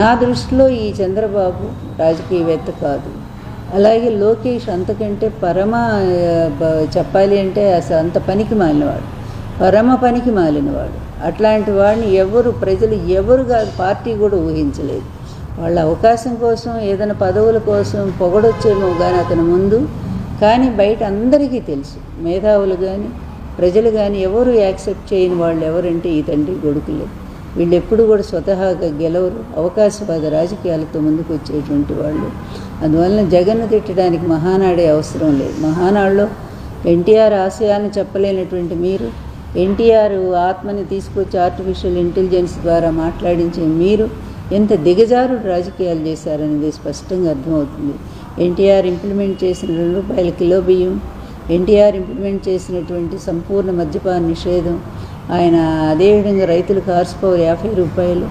నా దృష్టిలో ఈ చంద్రబాబు రాజకీయవేత్త కాదు. అలాగే లోకేష్ అంతకంటే పరమ చెప్పాలి అంటే అసలు అంత పనికి మాలినవాడు. పరమ పనికి మాలినవాడు. అట్లాంటి వాడిని ఎవరు ప్రజలు ఎవరు కాదు పార్టీ కూడా ఊహించలేదు. వాళ్ళ అవకాశం కోసం ఏదైనా పదవుల కోసం పొగడొచ్చేమో కానీ అతని ముందు. కానీ బయట అందరికీ తెలుసు. మేధావులు కానీ ప్రజలు కానీ ఎవరు యాక్సెప్ట్ చేయని వాళ్ళు ఎవరంటే ఈ తండ్రి కొడుకులే వీళ్ళు ఎప్పుడు కూడా స్వతహాగా గెలవరు. అవకాశవాద రాజకీయాలతో ముందుకు వచ్చేటువంటి వాళ్ళు. అందువలన జగన్ను తిట్టడానికి మహానాడే అవసరం లేదు. మహానాడులో ఎన్టీఆర్ ఆశయాలను చెప్పలేనటువంటి మీరు ఎన్టీఆర్ ఆత్మని తీసుకొచ్చి ఆర్టిఫిషియల్ ఇంటెలిజెన్స్ ద్వారా మాట్లాడించే మీరు ఎంత దిగజారు రాజకీయాలు చేశారనేది స్పష్టంగా అర్థమవుతుంది. ఎన్టీఆర్ ఇంప్లిమెంట్ చేసిన రెండు రూపాయల కిలో బియ్యం ఎన్టీఆర్ ఇంప్లిమెంట్ చేసినటువంటి సంపూర్ణ మద్యపాన నిషేధం ఆయన అదేవిధంగా రైతులకు హార్స్ పవర్ యాభై రూపాయలు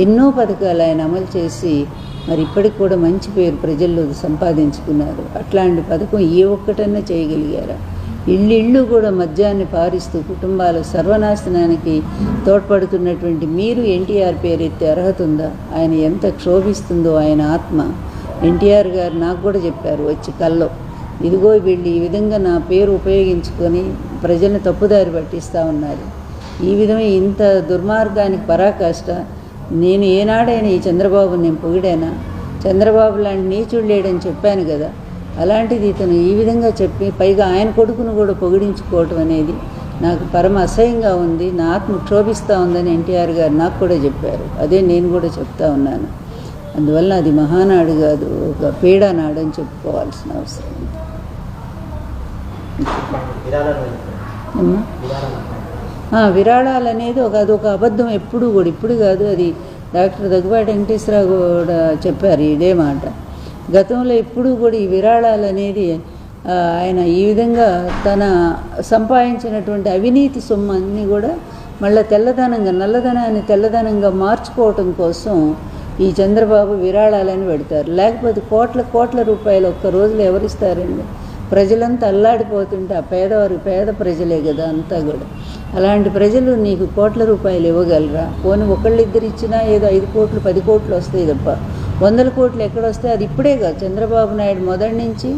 ఎన్నో పథకాలు ఆయన అమలు చేసి మరి ఇప్పటికి కూడా మంచి పేరు ప్రజల్లో సంపాదించుకున్నారు. అట్లాంటి పథకం ఏ ఒక్కటన్నా చేయగలిగారా? ఇళ్ళు ఇళ్ళు కూడా మద్యాన్ని పారిస్తూ కుటుంబాల సర్వనాశనానికి తోడ్పడుతున్నటువంటి మీరు ఎన్టీఆర్ పేరెత్తే అర్హత ఉందా? ఆయన ఎంత క్షోభిస్తుందో ఆయన ఆత్మ. ఎన్టీఆర్ గారు నాకు కూడా చెప్పారు వచ్చి కల్లో ఇదిగో వీళ్ళు ఈ విధంగా నా పేరు ఉపయోగించుకొని ప్రజల్ని తప్పుదారి పట్టిస్తూ ఉన్నారు. ఈ విధమైన ఇంత దుర్మార్గానికి పరాకాష్ట. నేను ఏనాడైనా ఈ చంద్రబాబు నేను పొగిడానా? చంద్రబాబు లాంటి నీచుడు లేడని చెప్పాను కదా. అలాంటిది ఇతను ఈ విధంగా చెప్పి పైగా ఆయన కొడుకును కూడా పొగిడించుకోవటం అనేది నాకు పరమ అసహ్యంగా ఉంది. నా ఆత్మ క్షోభిస్తూ ఉందని ఎన్టీఆర్ గారు నాకు కూడా చెప్పారు. అదే నేను కూడా చెప్తా ఉన్నాను. అందువల్ల అది మహానాడు కాదు ఒక పీడానాడు అని చెప్పుకోవాల్సిన అవసరం ఉంది. విరాళాలు అనేది ఒక అదొక అబద్ధం ఎప్పుడు కూడా ఇప్పుడు కాదు అది డాక్టర్ దగ్గుబాటి వెంకటేశ్వరరావు కూడా చెప్పారు ఇదే మాట. గతంలో ఎప్పుడు కూడా ఈ విరాళాలు అనేది ఆయన ఈ విధంగా తన సంపాదించినటువంటి అవినీతి సొమ్ము అన్నీ కూడా మళ్ళీ తెల్లదనంగా నల్లదనాన్ని తెల్లదనంగా మార్చుకోవటం కోసం ఈ చంద్రబాబు విరాళాలని పెడతారు. లేకపోతే కోట్ల కోట్ల రూపాయలు ఒక్క రోజులు ఎవరిస్తారండి? ప్రజలంతా అల్లాడిపోతుంటే ఆ పేదవారు పేద ప్రజలే కదా అంతా కూడా. అలాంటి ప్రజలు నీకు కోట్ల రూపాయలు ఇవ్వగలరా? పోనీ ఒకళ్ళిద్దరు ఇచ్చినా ఏదో ఐదు కోట్లు పది కోట్లు వస్తాయి తప్ప. వందల కోట్లు ఎక్కడొస్తాయి అది ఇప్పుడే కాదు. చంద్రబాబు నాయుడు మొదటి నుంచి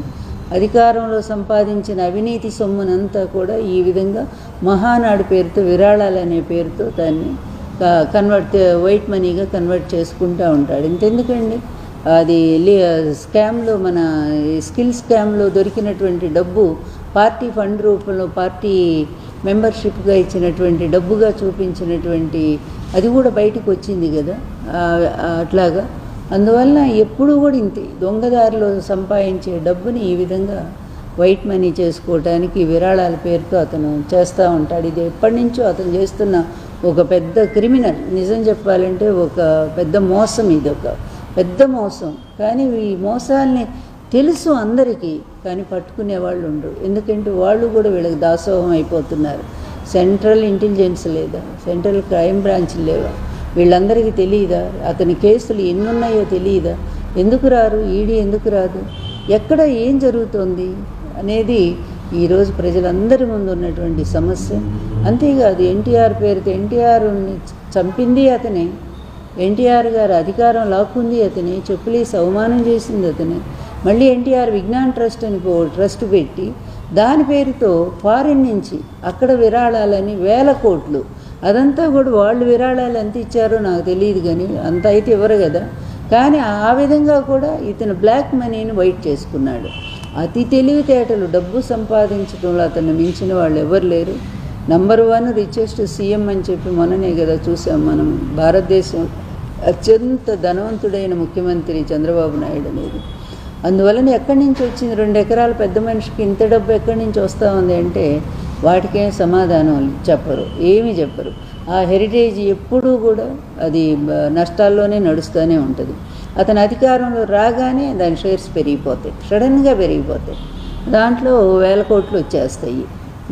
అధికారంలో సంపాదించిన అవినీతి సొమ్మునంతా కూడా ఈ విధంగా మహానాడు పేరుతో విరాళాలు అనే పేరుతో దాన్ని క- కన్వర్ట్ వైట్ మనీగా కన్వర్ట్ చేసుకుంటూ ఉంటాడు. ఇంతెందుకండి? అది స్కామ్లో మన స్కిల్ స్కామ్లో దొరికినటువంటి డబ్బు పార్టీ ఫండ్ రూపంలో పార్టీ మెంబర్షిప్గా ఇచ్చినటువంటి డబ్బుగా చూపించినటువంటి అది కూడా బయటకు వచ్చింది కదా అట్లాగా. అందువల్ల ఎప్పుడూ కూడా ఇంతే దొంగదారిలో సంపాదించే డబ్బుని ఈ విధంగా వైట్ మనీ చేసుకోవటానికి విరాళాల పేరుతో అతను చేస్తూ ఉంటాడు. ఇది ఎప్పటి నుంచో అతను చేస్తున్న ఒక పెద్ద క్రిమినల్. నిజం చెప్పాలంటే ఒక పెద్ద మోసం ఇది ఒక పెద్ద మోసం. కానీ ఈ మోసాల్ని తెలుసు అందరికీ కానీ పట్టుకునే వాళ్ళు ఉండరు. ఎందుకంటే వాళ్ళు కూడా వీళ్ళకి దాసోహం అయిపోతున్నారు. సెంట్రల్ ఇంటెలిజెన్స్ లేదా? సెంట్రల్ క్రైమ్ బ్రాంచ్ లేవా? వీళ్ళందరికీ తెలియదా అతని కేసులు ఎన్ని ఉన్నాయో తెలియదా ఎందుకు రారు? ఈడీ ఎందుకు రాదు? ఎక్కడ ఏం జరుగుతోంది? అనేది ఈరోజు ప్రజలందరి ముందు ఉన్నటువంటి సమస్య. అంతేకాదు ఎన్టీఆర్ పేరుతో ఎన్టీఆర్ని చంపింది అతనే. ఎన్టీఆర్ గారు అధికారం లాక్కుంది అతని చెప్పులేసి అవమానం చేసింది అతనే. మళ్ళీ ఎన్టీఆర్ విజ్ఞాన్ ట్రస్ట్ అని పో ట్రస్ట్ పెట్టి దాని పేరుతో ఫారిన్ నుంచి అక్కడ విరాళాలని వేల కోట్లు. అదంతా కూడా వాళ్ళు విరాళాలు ఎంత ఇచ్చారో నాకు తెలియదు కానీ అంత అయితే ఇవ్వరు కదా. కానీ ఆ విధంగా కూడా ఇతను బ్లాక్ మనీని వైట్ చేసుకున్నాడు. అతి తెలివితేటలు డబ్బు సంపాదించడంలో అతను మించిన వాళ్ళు ఎవరు లేరు. నంబర్ వన్ రిచెస్ట్ సీఎం అని చెప్పి మొన్ననే కదా చూసాం మనం భారతదేశం. అత్యంత ధనవంతుడైన ముఖ్యమంత్రి చంద్రబాబు నాయుడు అనేది. అందువలన ఎక్కడి నుంచి వచ్చింది? రెండు ఎకరాల పెద్ద మనిషికి ఇంత డబ్బు ఎక్కడి నుంచి వస్తూ ఉంది అంటే వాటికేం సమాధానం చెప్పరు ఏమీ చెప్పరు. ఆ హెరిటేజ్ ఎప్పుడూ కూడా అది నష్టాల్లోనే నడుస్తూనే ఉంటుంది. అతను అధికారంలో రాగానే దాని షేర్స్ పెరిగిపోతాయి సడన్గా పెరిగిపోతాయి. దాంట్లో వేల కోట్లు వచ్చేస్తాయి.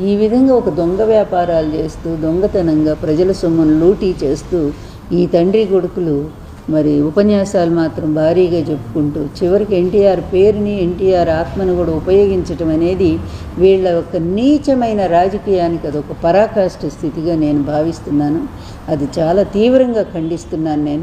ఈ విధంగా ఒక దొంగ వ్యాపారాలు చేస్తూ దొంగతనంగా ప్రజల సొమ్మును లూటీ చేస్తూ ఈ తండ్రి కొడుకులు మరి ఉపన్యాసాలు మాత్రం భారీగా చెప్పుకుంటూ చివరికి ఎన్టీఆర్ పేరుని ఎన్టీఆర్ ఆత్మను కూడా ఉపయోగించటం అనేది వీళ్ళ ఒక నీచమైన రాజకీయానికి అదొక పరాకాష్ఠ స్థితిగా నేను భావిస్తున్నాను. అది చాలా తీవ్రంగా ఖండిస్తున్నాను నేను.